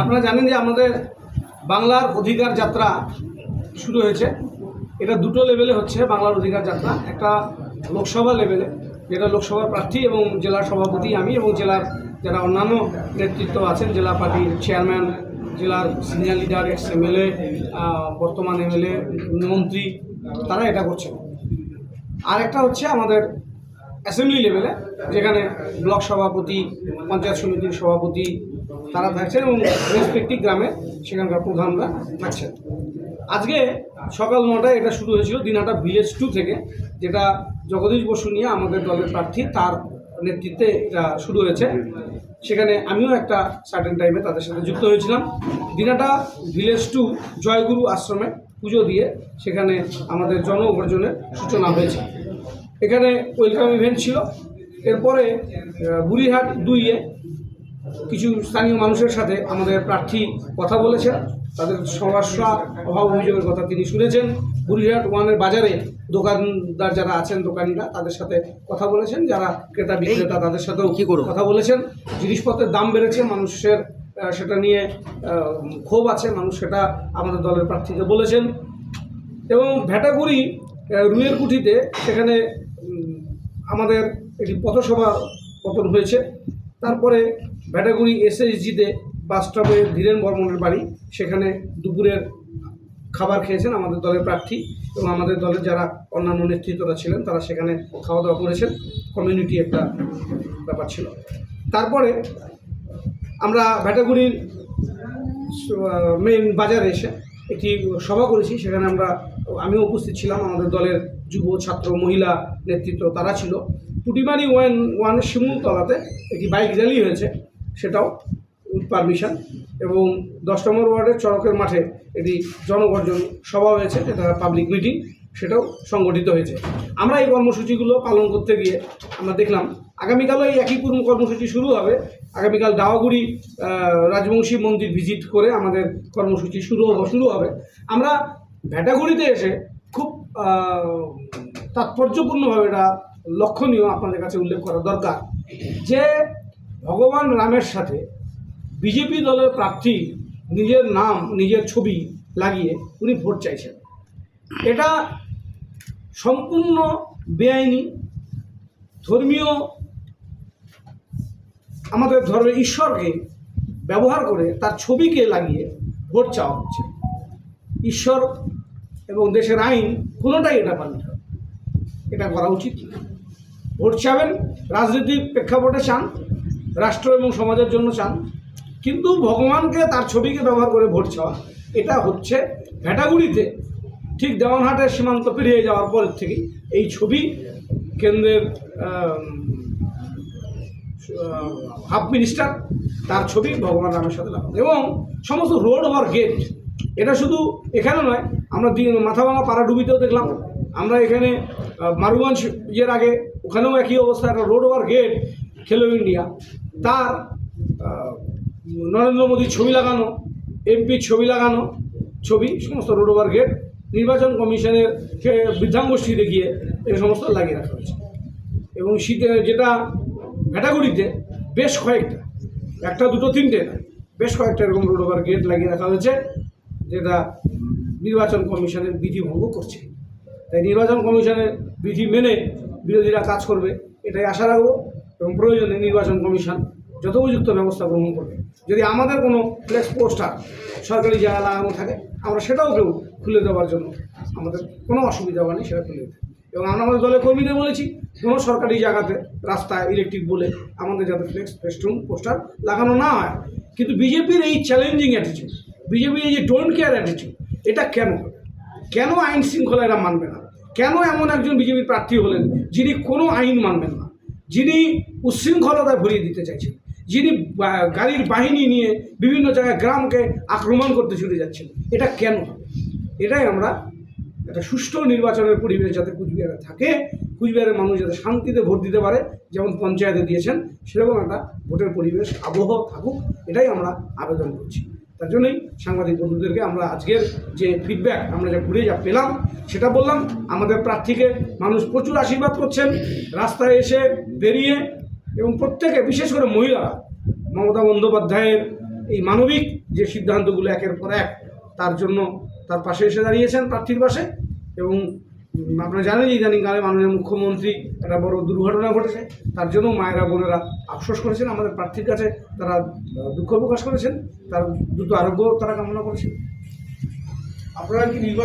আপনারা জানেন যে আমাদের বাংলার অধিকার যাত্রা শুরু হয়েছে। এটা দুটো লেভেলে হচ্ছে বাংলার অধিকার যাত্রা। একটা লোকসভা লেভেলে যেটা লোকসভা প্রার্থী এবং জেলার সভাপতি আমি এবং জেলার যারা অন্যান্য নেতৃত্ব আছেন, জেলা পার্টির চেয়ারম্যান জেলার সিনিয়র লিডার এক্স এমএলএ বর্তমান এমএলএ মন্ত্রী, তারা এটা করছেন। আর একটা হচ্ছে আমাদের অ্যাসেম্বলি লেভেলে যেখানে ব্লক সভাপতি, পঞ্চায়েত সমিতির সভাপতি তারা থাকছেন এবং রেসপেক্টিভ গ্রামে সেখানকার প্রধানরা থাকছেন। আজকে সকাল নটায় এটা শুরু হয়েছিল, দিনহাটা ভিলেজ টু থেকে, যেটা জগদীশ বসু নিয়ে আমাদের দলের প্রার্থী, তার নেতৃত্বে এটা শুরু হয়েছে। সেখানে আমিও একটা সার্টেন টাইমে তাদের সাথে যুক্ত হয়েছিলাম। দিনাটা ভিলেজ টু জয়গুরু আশ্রমে পুজো দিয়ে সেখানে আমাদের জন অর্জনের সূচনা হয়েছে। এখানে ওয়েলকাম ইভেন্ট ছিল। এরপরে বুড়িহাট দুইয়ে কিছু স্থানীয় মানুষের সাথে আমাদের প্রার্থী কথা বলেছেন। তাদের সমস্যা অভাব অভিযোগের কথা তিনি শুনেছেন। বুড়িহাট ওয়ানের বাজারে দোকানদার যারা আছেন দোকানিরা তাদের সাথে কথা বলেছেন। যারা ক্রেতা বিক্রেতা তাদের সাথেও কি? কথা বলেছেন। জিনিসপত্রের দাম বেড়েছে মানুষের সেটা নিয়ে ক্ষোভ আছে মানুষ সেটা আমাদের দলের প্রার্থীকে বলেছেন। এবং ভেটাগুড়ি আহ, রুইয়ের কুঠিতে সেখানে আমাদের একটি পথসভা পতন হয়েছে। তারপরে ভেটাগুড়ি এসএসজিতে বাস স্টপে ধীরেন বর্মনের বাড়ি সেখানে দুপুরের খাবার খেয়েছেন আমাদের দলের প্রার্থী এবং আমাদের দলের যারা অন্যান্য নেতৃত্বরা ছিলেন তারা সেখানে খাওয়া দাওয়া করেছেন। কমিউনিটি একটা ব্যাপার ছিল। তারপরে আমরা ভেটাগুড়ির মেন বাজারে এসে একটি সভা করেছি। সেখানে আমরা, আমিও উপস্থিত ছিলাম। আমাদের দলের যুব, ছাত্র, মহিলা নেতৃত্ব তারা ছিল। পুটিমারি ওয়ান ওয়ানের শিমুলতলাতে একটি বাইক র্যালি হয়েছে। সেটাও পারমিশন এবং দশ নম্বর ওয়ার্ডের চড়কের মাঠে একটি জনগর্জন সভা হয়েছে, যেটা পাবলিক মিটিং সেটাও সংগঠিত হয়েছে। আমরা এই কর্মসূচিগুলো পালন করতে গিয়ে আমরা দেখলাম, আগামীকালও এই একই কর্মসূচি শুরু হবে। আগামীকাল ডাওয়াগুড়ি রাজবংশী মন্দির ভিজিট করে আমাদের কর্মসূচি শুরু শুরু হবে। আমরা ভেটাগুড়িতে এসে খুব তাৎপর্যপূর্ণভাবে এটা লক্ষণীয় আপনাদের কাছে উল্লেখ করা দরকার যে ভগবান রামের সাথে বিজেপি দলের প্রার্থী নিজের নাম, নিজের ছবি লাগিয়ে উনি ভোট চাইছেন। এটা সম্পূর্ণ বেআইনি, ধর্মীয় আমাদের ধর্মের ঈশ্বরকে ব্যবহার করে তার ছবিকে লাগিয়ে ভোট চাওয়া হচ্ছে ঈশ্বর এবং দেশের আইন কোনোটাই এটা পালন করে না। এটা করা উচিত না। ভোট চাবেন রাজনীতির প্রেক্ষাপটে চান, রাষ্ট্র এবং সমাজের জন্য চান, কিন্তু ভগবানকে তার ছবিকে ব্যবহার করে ভোট চাওয়া, এটা হচ্ছে ভেটাগুড়িতে ঠিক দেওয়ানহাটের সীমান্ত পেরিয়ে যাওয়ার পরের থেকেই এই ছবি কেন্দ্রের হাফ মিনিস্টার, তার ছবি ভগবান রামের সাথে লাগানো। এবং সমস্ত রোড ওভার গেট, এটা শুধু এখানে নয়, আমরা দি- মাথাভাঙা পাড়াডুবিতেও দেখলাম। আমরা এখানে মারুগঞ্জ ইয়ের আগে, ওখানেও একই অবস্থা, একটা road over gate, Khelo India. তার নরেন্দ্র মোদীর ছবি লাগানো এমপির ছবি লাগানো, ছবি, সমস্ত রোড ওভার গেট, নির্বাচন কমিশনের বৃদ্ধাঙ্গোষ্ঠীতে গিয়ে এই সমস্ত লাগিয়ে রাখা হয়েছে। এবং শীতে যেটা ভেটাগুড়িতে বেশ কয়েকটা, একটা, দুটো, তিনটে না, বেশ কয়েকটা এরকম রোড ওভার গেট লাগিয়ে রাখা হয়েছে, যেটা নির্বাচন কমিশনের বিধি ভঙ্গ করছে। তাই নির্বাচন কমিশনের বিধি মেনে বিরোধীরা কাজ করবে, এটাই আশা রাখব এবং প্রয়োজনে নির্বাচন কমিশন যথোপযুক্ত ব্যবস্থা গ্রহণ করবে। যদি আমাদের কোনো ফ্লেক্স পোস্টার সরকারি জায়গা লাগানো থাকে, আমরা সেটাও কেউ খুলে দেওয়ার জন্য আমাদের কোনো অসুবিধা হয়নি সেটা খুলে দেবে এবং আমরা আমাদের দলের কর্মীদের বলেছি কোনো সরকারি জায়গাতে রাস্তায় ইলেকট্রিক বলে আমাদের যাতে ফ্লেক্স ফেস্টুন পোস্টার লাগানো না হয়। কিন্তু বিজেপির এই চ্যালেঞ্জিং অ্যাটিটিউড বিজেপির এই যে ডোন্ট কেয়ার অ্যাটিটিউড এটা কেন কেন আইন শৃঙ্খলা এরা মানবে না? কেন এমন একজন বিজেপির প্রার্থী হলেন যিনি কোনো আইন মানবেন না? যিনি উচ্ছৃঙ্খলতায় ভরিয়ে দিতে চাইছেন, যিনি গাড়ির বাহিনী নিয়ে বিভিন্ন জায়গায় গ্রামকে আক্রমণ করতে ছুটে যাচ্ছেন, এটা কেন এটাই আমরা একটা সুষ্ঠু নির্বাচনের পরিবেশ যাতে কুচবিহারে থাকে, কুচবিহারের মানুষ যাতে শান্তিতে ভোট দিতে পারে, যেমন পঞ্চায়েতে দিয়েছেন, সেরকম একটা ভোটের পরিবেশ, আবহ থাকুক, এটাই আমরা আবেদন করছি। তার জন্যই সাংবাদিক বন্ধুদেরকে আমরা আজকের যে ফিডব্যাক আমরা যা ঘুরে যা পেলাম, সেটা বললাম, আমাদের প্রার্থীকে মানুষ প্রচুর আশীর্বাদ করছেন, রাস্তায় এসে বেরিয়ে এবং প্রত্যেকে, বিশেষ করে মহিলারা, মমতা বন্দ্যোপাধ্যায়ের এই মানবিক যে সিদ্ধান্তগুলো একের পর এক, তার জন্য তার পাশে এসে দাঁড়িয়েছেন প্রার্থীর পাশে এবং আপনারা জানেন ইদানিং ইদানিংকালে মাননীয় মুখ্যমন্ত্রী একটা বড় দুর্ঘটনা ঘটেছে, তার জন্য মায়েরা, বোনেরা আফসোস করেছেন, আমাদের প্রার্থীর কাছে তারা দুঃখ প্রকাশ করেছেন, তার দ্রুত আরোগ্য তারা কামনা করেছেন। আপনারা কি নির্বাচন